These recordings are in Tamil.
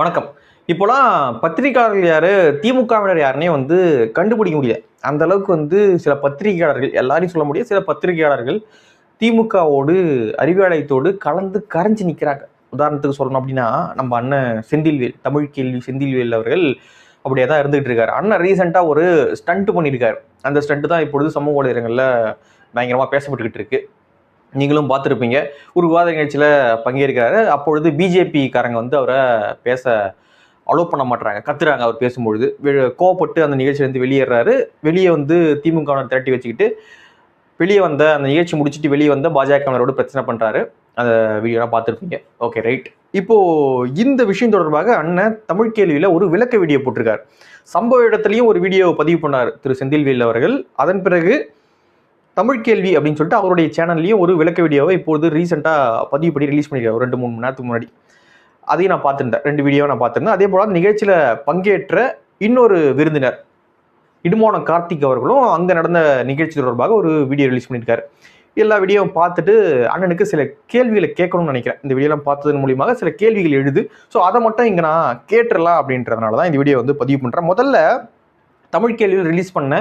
வணக்கம். இப்போலாம் பத்திரிகையாளர்கள் யார்? திமுகவினர் யாருனே வந்து கண்டுபிடிக்க முடியல. அந்த அளவுக்கு வந்து சில பத்திரிகையாளர்கள் எல்லாரையும் சொல்ல முடியும் சில பத்திரிகையாளர்கள் திமுகவோடு அறிவாலயத்தோடு கலந்து கரைஞ்சி நிற்கிறாங்க உதாரணத்துக்கு சொல்லணும் அப்படின்னா நம்ம அண்ணன் செந்தில்வேல் தமிழ் கேள்வி செந்தில்வேல் அவர்கள் அப்படியே தான் இருந்துகிட்டு இருக்காரு. அண்ணன் ரீசெண்டாக ஒரு ஸ்டண்ட் பண்ணியிருக்காரு. அந்த ஸ்டண்ட்டு தான் இப்பொழுது சமூக ஊடகங்களில் பயங்கரமாக பேசப்பட்டுக்கிட்டு இருக்குது நீங்களும் பார்த்துருப்பீங்க. ஒரு விவாத நிகழ்ச்சியில் பங்கேற்கிறாரு. அப்பொழுது பிஜேபிக்காரங்க வந்து அவரை பேச அலோவ் பண்ண மாட்டுறாங்க கத்துறாங்க அவர் பேசும்பொழுது. கோவப்பட்டு அந்த நிகழ்ச்சியிலேருந்து வெளியேறாரு. வெளியே வந்து திமுகவினர் திரட்டி வச்சுக்கிட்டு வெளியே வந்த அந்த நிகழ்ச்சி முடிச்சுட்டு வெளியே வந்த பாஜகவினரோடு பிரச்சனை பண்ணுறாரு அந்த வீடியோலாம் பார்த்துருப்பீங்க. ஓகே ரைட் இப்போது இந்த விஷயம் தொடர்பாக அண்ணன் தமிழ் கேள்வியில் ஒரு விளக்க வீடியோ போட்டிருக்காரு. சம்பவ இடத்துலையும் ஒரு வீடியோ பதிவு பண்ணார் திரு செந்தில்வேல் அவர்கள். அதன் பிறகு தமிழ் கேள்வி அப்படின்னு சொல்லிட்டு அவருடைய சேனல்லையும் ஒரு விளக்க வீடியோவை இப்போது ரீசெண்டாக பதிவு பண்ணி ரிலீஸ் பண்ணியிருக்காரு. ரெண்டு மூணு மணி நேரத்துக்கு முன்னாடி. அதையும் நான் பார்த்துருந்தேன். ரெண்டு வீடியோவை நான் பார்த்துருந்தேன். அதே போல் நிகழ்ச்சியில் பங்கேற்ற இன்னொரு விருந்தினர் இடுமோன கார்த்திக் அவர்களும் அங்கே நடந்த நிகழ்ச்சி தொடர்பாக ஒரு வீடியோ ரிலீஸ் பண்ணியிருக்காரு. எல்லா வீடியோவும் பார்த்துட்டு அண்ணனுக்கு சில கேள்விகளை கேட்கணும்னு நினைக்கிறேன். இந்த வீடியோலாம் பார்த்ததன் மூலியமாக சில கேள்விகள் எழுது. ஸோ அதை மட்டும் இங்கே நான் கேட்டுடலாம் அப்படின்றதுனால தான் இந்த வீடியோ வந்து பதிவு பண்ணுறேன் முதல்ல தமிழ் கேள்வியில் ரிலீஸ் பண்ண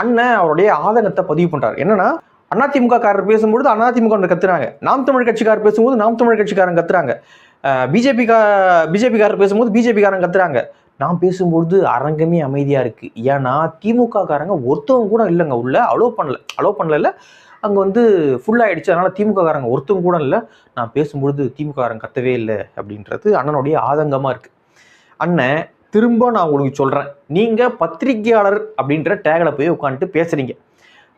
அண்ணன் அவருடைய ஆதங்கத்தை பதிவு பண்ணுறாரு என்னன்னா அதிமுக காரர் பேசும்பொழுது அதிமுக கத்துறாங்க. நாம் தமிழ் கட்சிக்காரர் பேசும்போது நாம் தமிழ் கட்சிக்காரன் கத்துறாங்க. பிஜேபி கா பேசும்போது பிஜேபிக்காரன் கத்துறாங்க. நான் பேசும்பொழுது அரங்கமே அமைதியா இருக்கு. ஏன்னா திமுக காரங்க ஒருத்தவங்க கூட இல்லைங்க. உள்ள அலோவ் பண்ணல அலோவ் பண்ணல அங்கே வந்து ஃபுல் ஆயிடுச்சு. அதனால திமுக காரங்க ஒருத்தவங்க கூட இல்லை. நான் பேசும்பொழுது திமுக கத்தவே இல்லை அப்படின்றது அண்ணனுடைய ஆதங்கமா இருக்கு. அண்ணன் திரும்ப நான் உங்களுக்கு சொல்கிறேன் நீங்கள் பத்திரிகையாளர் அப்படின்ற டேகில் போய் உட்காந்துட்டு பேசுகிறீங்க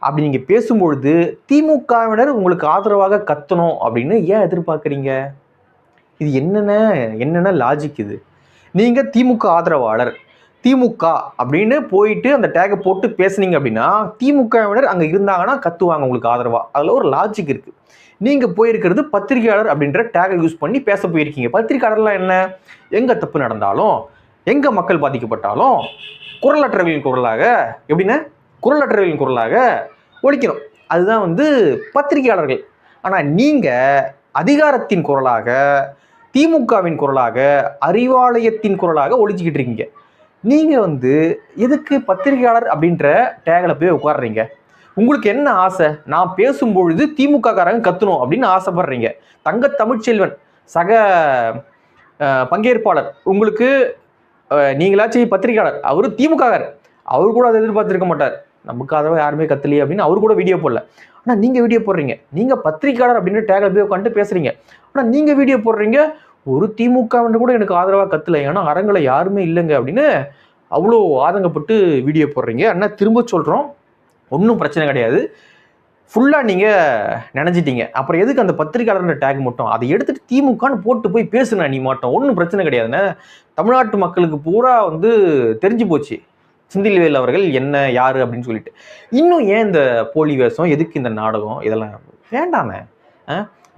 அப்படி நீங்கள் பேசும்பொழுது திமுகவினர் உங்களுக்கு ஆதரவாக கத்தணும் அப்படின்னு ஏன் எதிர்பார்க்குறீங்க? இது என்னென்ன என்னென்ன லாஜிக் இது? நீங்கள் திமுக ஆதரவாளர். திமுக அப்படின்னு போயிட்டு அந்த டேகை போட்டு பேசுனீங்க அப்படின்னா திமுகவினர் அங்கே இருந்தாங்கன்னா கத்துவாங்க உங்களுக்கு ஆதரவாக அதில் ஒரு லாஜிக் இருக்குது நீங்கள் போயிருக்கிறது பத்திரிகையாளர் அப்படின்ற டேகை யூஸ் பண்ணி பேச போயிருக்கீங்க. பத்திரிகையாளர்லாம் என்ன? எங்கே தப்பு நடந்தாலும் எங்கே மக்கள் பாதிக்கப்பட்டாலும் குரலற்றவர்களின் குரலாக எப்படின்னா குரலற்றவர்களின் குரலாக ஒழிக்கணும். அதுதான் வந்து பத்திரிகையாளர்கள். ஆனால் நீங்கள் அதிகாரத்தின் குரலாக திமுகவின் குரலாக அறிவாலயத்தின் குரலாக ஒழிச்சிக்கிட்டு இருக்கீங்க. நீங்கள் வந்து எதுக்கு பத்திரிகையாளர் அப்படின்ற டேகில் போய் உட்காடுறீங்க உங்களுக்கு என்ன ஆசை? நான் பேசும்பொழுது திமுக காரங்க கத்தணும் அப்படின்னு ஆசைப்படுறீங்க. தங்க தமிழ்ச்செல்வன் சக பங்கேற்பாளர் உங்களுக்கு நீங்களாச்சும் பத்திரிகையாளர் அவரு திமுகவர் அவர் கூட அதை எதிர்பார்த்துருக்க மாட்டார். நமக்கு ஆதரவாக யாருமே கத்தலையே அப்படின்னு அவர் கூட வீடியோ போடல. ஆனால் நீங்கள் வீடியோ போடுறீங்க. நீங்கள் பத்திரிகையாளர் அப்படின்னு டேக்ல போய் உட்காந்துட்டு பேசுகிறீங்க ஆனால் நீங்கள் வீடியோ போடுறீங்க. ஒரு திமுகவன் கூட எனக்கு ஆதரவாக கத்தலை. ஏன்னா அரங்கில் யாருமே இல்லைங்க அப்படின்னு அவ்வளோ ஆதங்கப்பட்டு வீடியோ போடுறீங்க. ஆனால் திரும்ப சொல்கிறோம் ஒன்றும் பிரச்சனை கிடையாது. ஃபுல்லாக நீங்கள் நினைச்சிட்டீங்க அப்புறம் எதுக்கு அந்த பத்திரிகையாளர் டேக் மட்டும்? அதை எடுத்துகிட்டு திமுகன்னு போட்டு போய் பேசுன நீ மாட்டோம். ஒன்றும் பிரச்சனை கிடையாதுண்ணே தமிழ்நாட்டு மக்களுக்கு பூரா வந்து தெரிஞ்சு போச்சு. சிந்தில்வேல் அவர்கள் என்ன யார் அப்படின்னு சொல்லிட்டு. இன்னும் ஏன் இந்த போலி வேஷம்? எதுக்கு இந்த நாடகம்? இதெல்லாம் வேண்டாமே.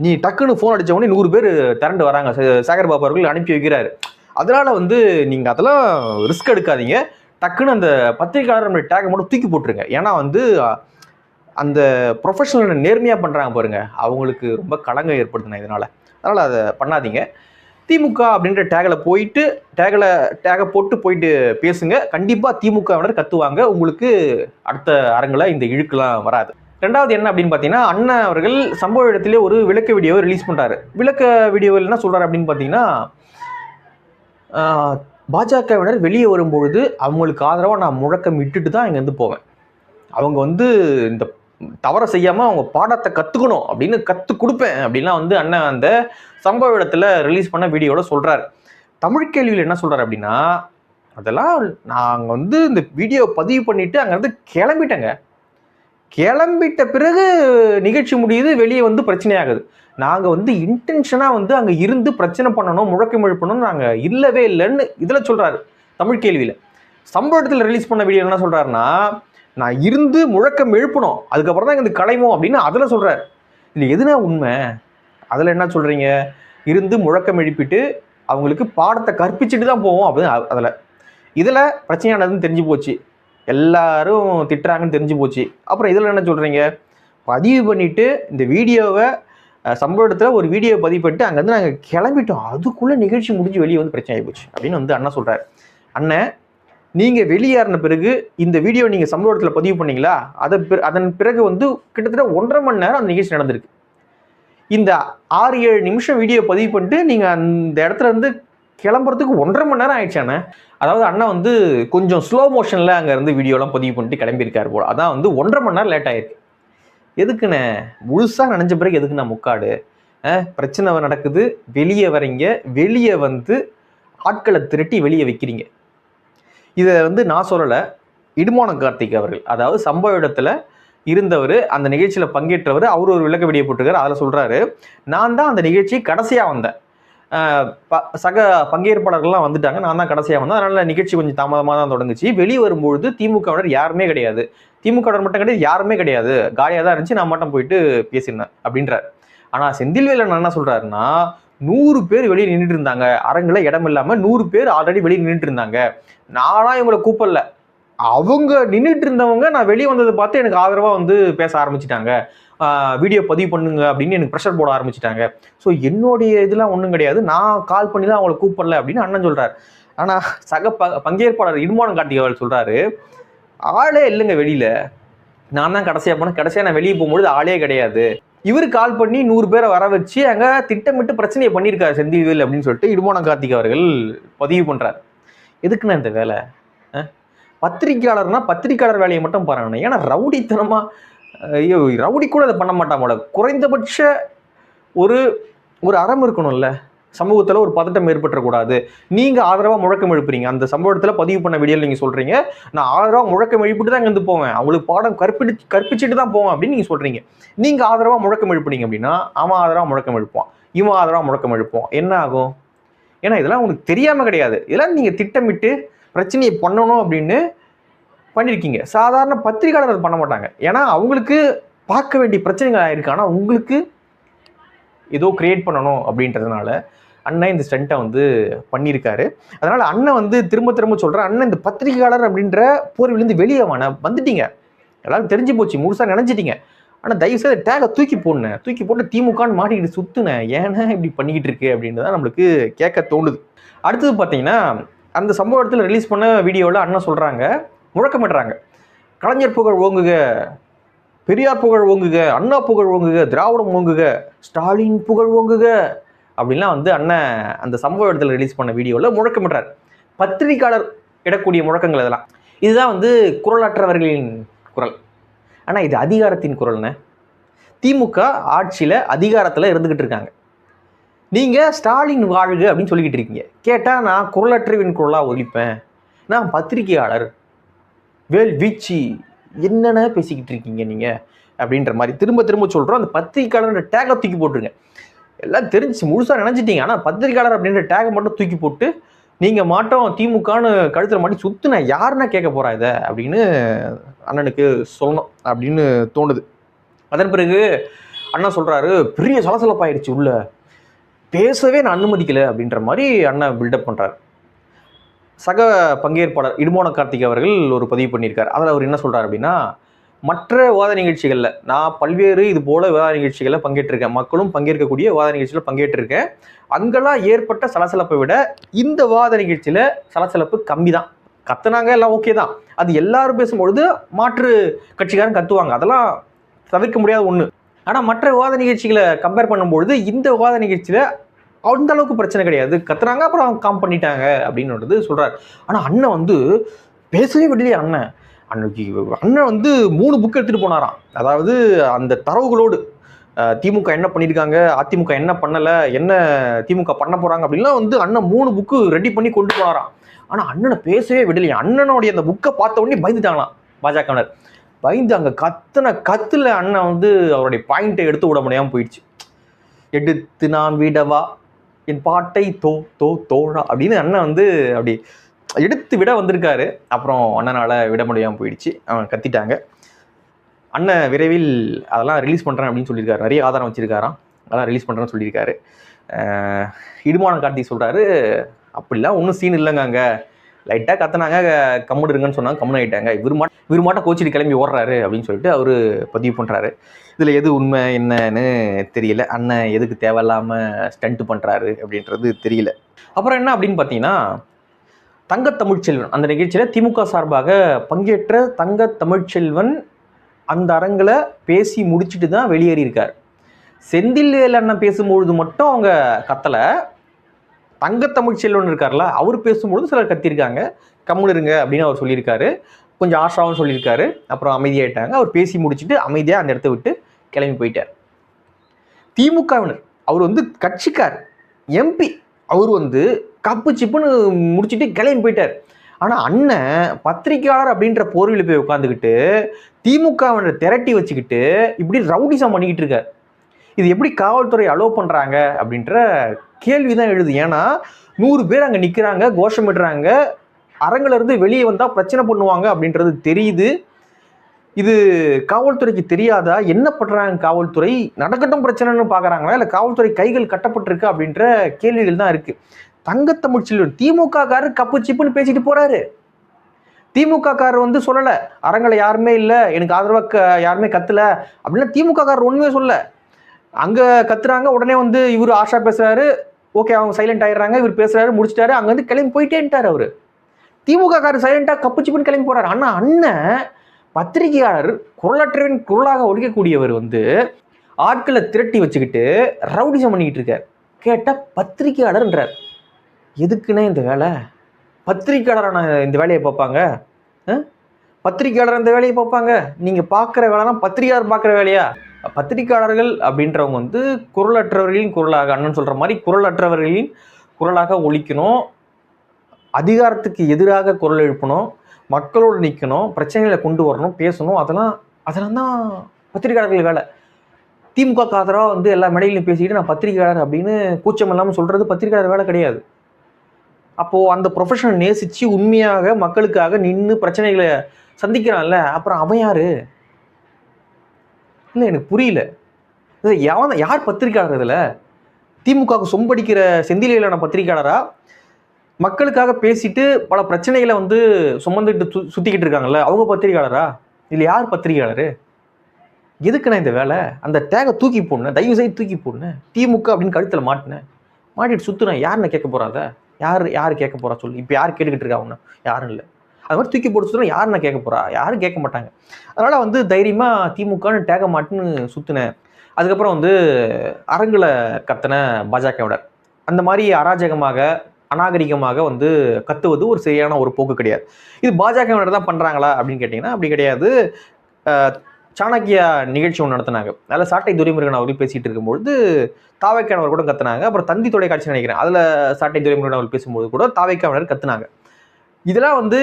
நீ டக்குன்னு ஃபோன் அடித்த உடனே நூறு பேர் திரண்டு வராங்க. சேகர் பாபு அவர்கள் அனுப்பி வைக்கிறாரு. அதனால் வந்து நீங்கள் அதெல்லாம் ரிஸ்க் எடுக்காதீங்க. டக்குன்னு அந்த பத்திரிகையாளர் டேக்கை மட்டும் தூக்கி போட்டுருங்க. ஏன்னா வந்து அந்த ப்ரொஃபஷனல் நேர்மையாக பண்ணுறாங்க பாருங்கள் அவங்களுக்கு ரொம்ப களங்கம் ஏற்படுத்தினேன் இதனால். அதனால் அதை பண்ணாதீங்க. திமுக அப்படின்ற டேகில் போயிட்டு டேகில் டேகை போட்டு போயிட்டு பேசுங்க. கண்டிப்பாக திமுகவினர் கத்துவாங்க. உங்களுக்கு அடுத்த அரங்கில் இந்த இழுக்கெல்லாம் வராது. ரெண்டாவது என்ன அப்படின்னு பார்த்தீங்கன்னா அண்ணன் அவர்கள் சம்பவ இடத்திலே ஒரு விளக்க வீடியோவை ரிலீஸ் பண்ணுறாரு விளக்க வீடியோவில் என்ன சொல்கிறார் அப்படின்னு பார்த்தீங்கன்னா பாஜகவினர் வெளியே வரும்பொழுது அவங்களுக்கு ஆதரவாக நான் முழக்கம் இட்டுட்டு தான் இங்கேருந்து போவேன். அவங்க வந்து இந்த தவறை செய்யாமல் அவங்க பாடத்தை கற்றுக்கணும் அப்படின்னு கற்றுக் கொடுப்பேன் அப்படின்லாம் வந்து அண்ணன் அந்த சம்பவ இடத்துல ரிலீஸ் பண்ண வீடியோவில் சொல்கிறாரு தமிழ் கேள்வியில் என்ன சொல்கிறார் அப்படின்னா அதெல்லாம் நாங்கள் வந்து இந்த வீடியோ பதிவு பண்ணிவிட்டு அங்கேருந்து கிளம்பிட்டேங்க. கிளம்பிட்ட பிறகு நிகழ்ச்சி முடியுது வெளியே வந்து பிரச்சனையாகுது. நாங்கள் வந்து இன்டென்ஷனாக வந்து அங்கே இருந்து பிரச்சனை பண்ணணும் முழக்கம் எழுப்பணும்னு நாங்கள் இல்லவே இல்லைன்னு இதில் சொல்கிறாரு தமிழ் கேள்வியில். சம்பவத்தில் ரிலீஸ் பண்ண வீடியோ என்ன சொல்கிறாருன்னா நான் இருந்து முழக்கம் எழுப்பணும் அதுக்கப்புறம் தான் இங்கே கலைவோம் அப்படின்னு அதில் சொல்கிறார் இல்லை எதுனா உண்மை? அதில் என்ன சொல்கிறீங்க இருந்து முழக்கம் எழுப்பிட்டு அவங்களுக்கு பாடத்தை கற்பிச்சுட்டு தான் போவோம் அப்படின்னு அதில். இதில் பிரச்சனையானதுன்னு தெரிஞ்சு போச்சு. எல்லாரும் திட்டுறாங்கன்னு தெரிஞ்சு போச்சு. அப்புறம் இதில் என்ன சொல்கிறீங்க பதிவு பண்ணிவிட்டு இந்த வீடியோவை அஹ் சம்பவ இடத்துல ஒரு வீடியோ பதிவு அங்கேருந்து நாங்கள் கிளம்பிட்டோம். அதுக்குள்ளே நிகழ்ச்சி முடிஞ்சு வெளியே வந்து பிரச்சனை ஆகிப்போச்சு அப்படின்னு வந்து அண்ணா சொல்கிறார் அண்ணன் நீங்கள் வெளியேறின பிறகு இந்த வீடியோ நீங்கள் சம்பவ இடத்துல பதிவு பண்ணீங்களா? அதை பிற- அதன் பிறகு வந்து கிட்டத்தட்ட ஒன்றரை மணி நேரம் அந்த நிகழ்ச்சி நடந்திருக்கு. இந்த ஆறு ஏழு நிமிஷம் வீடியோ பதிவு பண்ணிட்டு நீங்கள் அந்த இடத்துல இருந்து கிளம்புறதுக்கு ஒன்றரை மணி நேரம் ஆயிடுச்சாண்ணே அதாவது அண்ணா வந்து கொஞ்சம் ஸ்லோ மோஷனில் அங்கே இருந்து வீடியோலாம் பதிவு பண்ணிட்டு கிளம்பியிருக்காரு போல். அதான் வந்து ஒன்றரை மணி நேரம் லேட் ஆயிருக்கு. எதுக்குண்ணே? முழுசாக நினைஞ்ச பிறகு எதுக்குண்ணா முக்காடு? பிரச்சனை நடக்குது. வெளியே வரீங்க வெளியே வந்து ஆட்களை திரட்டி வெளியே வைக்கிறீங்க. இதை வந்து நான் சொல்லலை இடுமான கார்த்திக் அவர்கள். அதாவது சம்பவ இடத்துல இருந்தவர் அந்த நிகழ்ச்சியில் பங்கேற்றவர் அவர் ஒரு விளக்க வீடியோ போட்டிருக்காரு. அதில் சொல்கிறாரு நான் தான் அந்த நிகழ்ச்சி கடைசியாக வந்தேன். ப சக பங்கேற்பாளர்கள்லாம் வந்துட்டாங்க நான் தான் கடைசியாக வந்தேன். அதனால் நிகழ்ச்சி கொஞ்சம் தாமதமாக தான் தொடங்குச்சு. வெளியே வரும்பொழுது திமுகவினர் யாருமே கிடையாது. திமுகவினர் மட்டும் கிடையாது யாருமே கிடையாது. காலியாக தான் இருந்துச்சு நான் மட்டும் போயிட்டு பேசியிருந்தேன் அப்படின்றார். ஆனால் செந்தில்வேலன் என்ன சொல்கிறாருன்னா நூறு பேர் வெளியே நின்றுட்டு இருந்தாங்க அரங்கில் இடம் இல்லாமல் நூறு பேர் ஆல்ரெடி வெளியே நின்றுட்டு இருந்தாங்க நானாக இவங்களை கூப்பிடல. அவங்க நின்றுட்டு இருந்தவங்க நான் வெளியே வந்ததை பார்த்து எனக்கு ஆதரவாக வந்து பேச ஆரம்பிச்சிட்டாங்க. வீடியோ பதிவு பண்ணுங்க அப்படின்னு எனக்கு ப்ரெஷர் போட ஆரம்பிச்சிட்டாங்க. ஸோ என்னுடைய இதெல்லாம் ஒன்றும் கிடையாது. நான் கால் பண்ணிலாம் அவங்கள கூப்பிடல அப்படின்னு அண்ணன் சொல்கிறார் ஆனால் சக ப பங்கேற்பாளர் இடுமானம் காட்டியவர் சொல்கிறாரு ஆளே இல்லைங்க வெளியில். நான் தான் கடைசியாக போனேன். கடைசியாக நான் வெளியே போகும்பொழுது ஆளே கிடையாது. இவர் கால் பண்ணி நூறு பேரை வர வச்சு அங்கே திட்டமிட்டு பிரச்சனையை பண்ணியிருக்காரு செந்தில்வேல் அப்படின்னு சொல்லிட்டு இடுமோன கார்த்திக் அவர்கள் பதிவு பண்ணுறாரு எதுக்குண்ணா இந்த வேலை? பத்திரிகையாளர்னா பத்திரிக்கையாளர்னா பத்திரிக்கையாளர் வேலையை மட்டும் பாருங்கண்ணா. ஏன்னா ரவுடித்தனமாக ஐயோ ரவுடி கூட அதை பண்ண மாட்டான் போல. குறைந்தபட்ச ஒரு ஒரு அறம் இருக்கணும்ல. சமூகத்தில் ஒரு பதட்டம் ஏற்பட்டுறக்கூடாது. நீங்கள் ஆதரவாக முழக்கம் எழுப்புறீங்க. அந்த சம்பவத்தில் பதிவு பண்ண வீடியோ நீங்கள் சொல்கிறீங்க நான் ஆதரவாக முழக்கம் எழுப்பிட்டு தான் இங்கேருந்து போவேன். அவங்களுக்கு பாடம் கற்பிடி கற்பிச்சுட்டு தான் போவேன் அப்படின்னு நீங்கள் சொல்கிறீங்க நீங்கள் ஆதரவாக முழக்கம் எழுப்புனீங்க அப்படின்னா அவன் ஆதரவாக முழக்கம் எழுப்புவான். இவன் ஆதரவாக முழக்கம் எழுப்புவான். என்ன ஆகும்? ஏன்னா இதெல்லாம் உங்களுக்கு தெரியாமல் கிடையாது. இதெல்லாம் நீங்கள் திட்டமிட்டு பிரச்சனையை பண்ணணும் அப்படின்னு பண்ணியிருக்கீங்க சாதாரண பத்திரிகையாளர் அதை பண்ண மாட்டாங்க. ஏன்னா அவங்களுக்கு பார்க்க வேண்டிய பிரச்சனைகள் ஆயிருக்கு. ஆனால் உங்களுக்கு ஏதோ கிரியேட் பண்ணணும் அப்படின்றதுனால அண்ணன் இந்த ஸ்டண்ட்டை வந்து பண்ணியிருக்காரு. அதனால் அண்ணன் வந்து திரும்ப திரும்ப சொல்கிறேன் அண்ணன் இந்த பத்திரிகையாளர் அப்படின்ற போர்விலேருந்து வெளியே வான வந்துட்டீங்க. எல்லாரும் தெரிஞ்சு போச்சு முழுசாக நினைச்சிட்டீங்க ஆனால் தயவுசெய்து டேகை தூக்கி போடணும் தூக்கி போட்டு திமுகன்னு மாட்டிக்கிட்டு சுற்றுனேன் ஏன்னா இப்படி பண்ணிக்கிட்டு இருக்கு? அப்படின்றத நம்மளுக்கு கேட்க தோணுது. அடுத்தது பார்த்தீங்கன்னா அந்த சம்பவ இடத்துல ரிலீஸ் பண்ண வீடியோவில் அண்ணன் சொல்கிறாங்க முழக்கமிடுறாங்க. கலைஞர் புகழ் ஓங்குக பெரியார் புகழ் ஓங்குக அண்ணா புகழ் ஓங்குக திராவிடம் ஓங்குக ஸ்டாலின் புகழ் ஓங்குக அப்படின்லாம் வந்து அண்ணன் அந்த சம்பவ இடத்துல ரிலீஸ் பண்ண வீடியோவில் முழக்கமிடுறார். பத்திரிகையாளர் இடக்கூடிய முழக்கங்கள் இதெல்லாம் இதுதான் வந்து குரலற்றவர்களின் குரல். ஆனால் இது அதிகாரத்தின் குரல்னே. திமுக ஆட்சியில் அதிகாரத்தில் இருந்துக்கிட்டு இருக்காங்க. நீங்கள் ஸ்டாலின் வாழ்க அப்படின்னு சொல்லிக்கிட்டு இருக்கீங்க. கேட்டால் நான் குரலற்றவின் குரலாக ஒழிப்பேன் நான் பத்திரிகையாளர். வேல் வீச்சி. என்னென்ன பேசிக்கிட்டு இருக்கீங்க நீங்கள் அப்படின்ற மாதிரி திரும்ப திரும்ப சொல்கிறோம் அந்த பத்திரிகையாளர் டேக்கை தூக்கி போட்டுருங்க. எல்லாம் தெரிஞ்சு முழுசாக நினச்சிட்டீங்க ஆனால் பத்திரிக்கையாளர் அப்படின்ற டேகை மட்டும் தூக்கி போட்டு நீங்கள் மாட்டோம் திமுகன்னு கழுத்தில் மாட்டி சுற்றுன யாருன்னா கேட்க போகிறா இதை? அப்படின்னு அண்ணனுக்கு சொல்லணும் அப்படின்னு தோணுது. அதன் பிறகு அண்ணா சொல்கிறாரு பெரிய சலசலப்பாயிடுச்சு உள்ள. பேசவே நான் அனுமதிக்கலை. அப்படின்ற மாதிரி அண்ணன் பில்டப் பண்ணுறாரு சக பங்கேற்பாளர் இடுமோன கார்த்திக் அவர்கள் ஒரு பதிவு பண்ணியிருக்கார். அதில் அவர் என்ன சொல்கிறார் அப்படின்னா மற்ற விவாத நிகழ்ச்சிகளில் நான் பல்வேறு இது போல விவாத நிகழ்ச்சிகளில் பங்கேற்றிருக்கேன். மக்களும் பங்கேற்கக்கூடிய விவாத நிகழ்ச்சியில் பங்கேற்றிருக்கேன். அங்கெல்லாம் ஏற்பட்ட சலசலப்பை விட இந்த விவாத நிகழ்ச்சியில் சலசலப்பு கம்மி தான் கத்துனாங்க எல்லாம் ஓகே தான். அது எல்லாரும் பேசும்பொழுது மாற்று கட்சிக்காரன் கத்துவாங்க. அதெல்லாம் தவிர்க்க முடியாத ஒன்று ஆனால் மற்ற விவாத நிகழ்ச்சிகளை கம்பேர் பண்ணும்பொழுது இந்த விவாத நிகழ்ச்சியில் அந்த அளவுக்கு பிரச்சனை கிடையாது. கத்துறாங்க அப்புறம் காம் பண்ணிட்டாங்க அப்படின்றது சொல்கிறார் ஆனால் அண்ணன் வந்து பேசவே விடலையே அண்ணன். அன்னைக்கு அண்ணன் வந்து மூணு புக் எடுத்துகிட்டு போனாராம். அதாவது அந்த தரவுகளோடு திமுக என்ன பண்ணியிருக்காங்க அதிமுக என்ன பண்ணலை என்ன திமுக பண்ண போகிறாங்க அப்படின்லாம் வந்து அண்ணன் மூணு புக்கு ரெடி பண்ணி கொண்டு போனாராம். ஆனால் அண்ணனை பேசவே விடலையே. அண்ணனுடைய அந்த புக்கை பார்த்த உடனே பயந்துட்டாங்களாம் பாஜகவினர். பயந்து அங்கே கத்தின கத்தில் அண்ணன் வந்து அவருடைய பாயிண்ட்டை எடுத்து விட முடியாமல் போயிடுச்சு. எடுத்து நான் விடவா? என் பாட்டை தோ தோ தோழா அப்படின்னு அண்ணன் வந்து அப்படி எடுத்து விட வந்திருக்காரு. அப்புறம் அண்ணனால் விட முடியாமல் போயிடுச்சு. அவன் கத்திட்டாங்க. அண்ணன் விரைவில் அதெல்லாம் ரிலீஸ் பண்ணுறேன் அப்படின்னு சொல்லியிருக்காரு. நிறைய ஆதாரம் வச்சுருக்காராம். அதெல்லாம் ரிலீஸ் பண்ணுறேன்னு சொல்லியிருக்காரு. இடுமானம் இடுமான சொல்கிறாரு அப்படிலாம் ஒன்றும் சீன் இல்லைங்க அங்கே லைட்டாக கத்தினாங்க. கம்முடு இருங்கன்னு சொன்னாங்க. கம்முன்னு ஆகிட்டாங்க இவர் மாட்ட கோச்சிட்டு கிளம்பி ஓடுறாரு அப்படின்னு சொல்லிட்டு அவர் பதிவு பண்ணுறாரு இதில் எது உண்மை என்னன்னு தெரியல. அண்ணன் எதுக்கு தேவையில்லாமல் ஸ்டண்ட்டு பண்ணுறாரு அப்படின்றது தெரியல. அப்புறம் என்ன அப்படின்னு பார்த்தீங்கன்னா தங்க தமிழ்ச்செல்வன் அந்த நிகழ்ச்சியில் திமுக சார்பாக பங்கேற்ற தங்க தமிழ்ச்செல்வன் அந்த அரங்கில் பேசி முடிச்சுட்டு தான் வெளியேறியிருக்கார் செந்தில் அண்ணன் பேசும்பொழுது மட்டும் அவங்க கத்தலை. தங்க தமிழ்ச்செல்வன் இருக்கார்ல அவர் பேசும்பொழுது சிலர் கத்திருக்காங்க. கம்முன்னு இருங்க அப்படின்னு அவர் சொல்லியிருக்காரு. கொஞ்சம் ஆஷாவும் சொல்லியிருக்காரு. அப்புறம் அமைதியாயிட்டாங்க. அவர் பேசி முடிச்சுட்டு அமைதியாக அந்த இடத்த விட்டு கிளம்பி போயிட்டார். திமுகவினர் அவர் வந்து கட்சிக்கார் எம்பி. அவர் வந்து கப்பு சிப்புன்னு முடிச்சுட்டு கிளம்பி போயிட்டார். ஆனால் அண்ணன் பத்திரிக்கையாளர் அப்படின்ற போர்வில் போய் உட்காந்துக்கிட்டு திமுகவினர் திரட்டி வச்சுக்கிட்டு இப்படி ரவுடிசம் பண்ணிக்கிட்டு இருக்கார். இது எப்படி காவல்துறை அலோவ் பண்ணுறாங்க அப்படின்ற கேள்வி தான் எழுது. ஏன்னா நூறு பேர் அங்கே நிற்கிறாங்க கோஷமிடுறாங்க அரங்கிலிருந்து வெளியே வந்தால் பிரச்சனை பண்ணுவாங்க அப்படின்றது தெரியுது. இது காவல்துறைக்கு தெரியாதா? என்ன பண்ணுறாங்க காவல்துறை? நடக்கட்டும் பிரச்சனைன்னு பார்க்குறாங்களா இல்லை காவல்துறை கைகள் கட்டப்பட்டிருக்கு அப்படின்ற கேள்விகள் தான் இருக்குது தங்கத்தமிழ் செல்வன் திமுக காரர் கப்பு சிப்புன்னு பேசிட்டு போறாரு. திமுக காரர் வந்து சொல்லலை அரங்கில் யாருமே இல்லை எனக்கு ஆதரவாக யாருமே கத்தலை அப்படின்னா திமுக காரர் ஒன்றுமே சொல்ல. அங்கே கத்துறாங்க உடனே வந்து இவர் ஆஷா பேசுறாரு. ஓகே அவங்க சைலண்ட் ஆயிடுறாங்க இவர் பேசுறாரு முடிச்சிட்டாரு அங்க வந்து கிளம்பி போயிட்டேன்ட்டார் அவரு. திமுக காரர் சைலண்டா கப்பு சிப்புன்னு கிளம்பி போறாரு. ஆனா அண்ணன் பத்திரிகையாளர் குரலற்றவின் குரலாக ஒழிக்கக்கூடியவர் வந்து ஆட்களை திரட்டி வச்சுக்கிட்டு ரவுடிசம் பண்ணிக்கிட்டு இருக்கார். கேட்டால் பத்திரிகையாளர்ன்றார். எதுக்குண்ணே இந்த வேலை? பத்திரிக்கையாளரான இந்த வேலையை பார்ப்பாங்க? பத்திரிக்கையாளர் இந்த வேலையை பார்ப்பாங்க. நீங்கள் பார்க்குற வேலைலாம் பத்திரிக்கையாளர் பார்க்குற வேலையா? பத்திரிக்கையாளர்கள் அப்படின்றவங்க வந்து குரலற்றவர்களின் குரலாக அண்ணன் சொல்கிற மாதிரி குரலற்றவர்களின் குரலாக ஒழிக்கணும் அதிகாரத்துக்கு எதிராக குரல் எழுப்பணும். மக்களோடு நிற்கணும் பிரச்சனைகளை கொண்டு வரணும் பேசணும். அதெல்லாம் அதெல்லாம் தான் பத்திரிக்கையாளர்கள் வேலை. திமுக ஆதரவாக வந்து எல்லா மேடையிலையும் பேசிக்கிட்டு நான் பத்திரிக்கையாளர் அப்படின்னு கூச்சம் இல்லாமல் சொல்கிறது பத்திரிக்கையாளர் வேலை கிடையாது. அப்போது அந்த ப்ரொஃபஷனை நேசித்து உண்மையாக மக்களுக்காக நின்று பிரச்சனைகளை சந்திக்கிறான்ல. அப்புறம் அவன் யார்? இல்லை எனக்கு புரியல. இது எவன் யார் பத்திரிக்கையாளர் இதில்? திமுகவுக்கு சொம்படிக்கிற செந்திலையிலான பத்திரிக்கையாளரா? மக்களுக்காக பேசிட்டு பல பிரச்சனைகளை வந்து சுமந்துட்டு சு சுற்றிக்கிட்டு இருக்காங்கல்ல அவங்க பத்திரிக்கையாளரா? இதில் யார் பத்திரிக்கையாளர்? எதுக்குண்ணே இந்த வேலை? அந்த டேகை தூக்கி போடணும் தயவு செய்து தூக்கி போடணும் திமுக அப்படின்னு கழுத்தில் மாட்டினேன் மாட்டிட்டு சுற்றுனேன் யாருன்னு கேட்க போகிறாத யார் யார் கேட்க போகிறா சொல்லு. இப்போ யார் கேட்டுக்கிட்டு இருக்கா ஒன்று யாரும் இல்லை. அது மாதிரி தூக்கி போட்டு சுற்றுனா நான் கேட்க போகிறா யாரும் கேட்க மாட்டாங்க. அதனால் வந்து தைரியமாக திமுகன்னு டேக மாட்டுன்னு சுற்றினேன் அதுக்கப்புறம் வந்து அரங்கில் கத்தின பாஜகவினர் அந்த மாதிரி அராஜகமாக அநாகரிகமாக வந்து கத்துவது ஒரு சரியான ஒரு போக்கு கிடையாது. இது பாஜகவினர் தான் பண்ணுறாங்களா அப்படின்னு கேட்டிங்கன்னா அப்படி கிடையாது. சாணக்கியா நிகழ்ச்சி ஒன்று நடத்தினாங்க. அதில் சாட்டை துரைமுருகன் அவர்கள் பேசிகிட்டு இருக்கும்பொழுது தாவைக்கானவர் கூட கத்துனாங்க. அப்புறம் தந்தி தொலைக்காட்சி நினைக்கிறேன். அதில் சாட்டை துரைமுருகன் அவர்கள் பேசும்போது கூட தாவைக்காவினர் கத்துனாங்க. இதெல்லாம் வந்து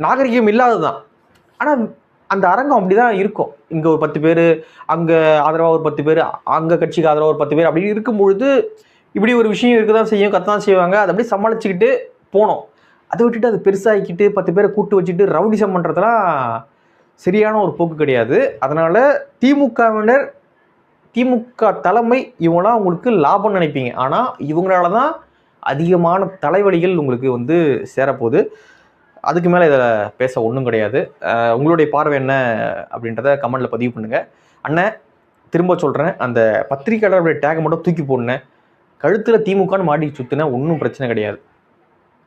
நாகரிகம் இல்லாததுதான். ஆனால் அந்த அரங்கம் அப்படி தான் இருக்கும். இங்கே ஒரு பத்து பேர் அங்கே ஆதரவாக ஒரு பத்து பேர் அங்கே கட்சிக்கு ஆதரவாக ஒரு பத்து பேர் அப்படி இருக்கும்பொழுது இப்படி ஒரு விஷயம் இருக்க தான் செய்யும் கத்த தான் செய்வாங்க. அதை அப்படியே சமாளிச்சுக்கிட்டு போனோம். அதை விட்டுட்டு அது பெருசாகிக்கிட்டு பத்து பேரை கூட்டு வச்சுட்டு ரவுடிசம் பண்ணுறதுலாம் சரியான ஒரு போக்கு கிடையாது. அதனால் திமுகவினர் திமுக தலைமை இவங்களாம் உங்களுக்கு லாபம் நினைப்பீங்க. ஆனால் இவங்களால தான் அதிகமான தலைவலிகள் உங்களுக்கு வந்து சேரப்போகுது. அதுக்கு மேலே இதில் பேச ஒன்றும் கிடையாது. உங்களுடைய பார்வை என்ன அப்படின்றத கமெண்டில் பதிவு பண்ணுங்கள் அண்ணன் திரும்ப சொல்கிறேன் அந்த பத்திரிக்கையாளருடைய டேகை மட்டும் தூக்கி போடணும் கழுத்தில் திமுகன்னு மாட்டி சுற்றினா ஒன்றும் பிரச்சனை கிடையாது.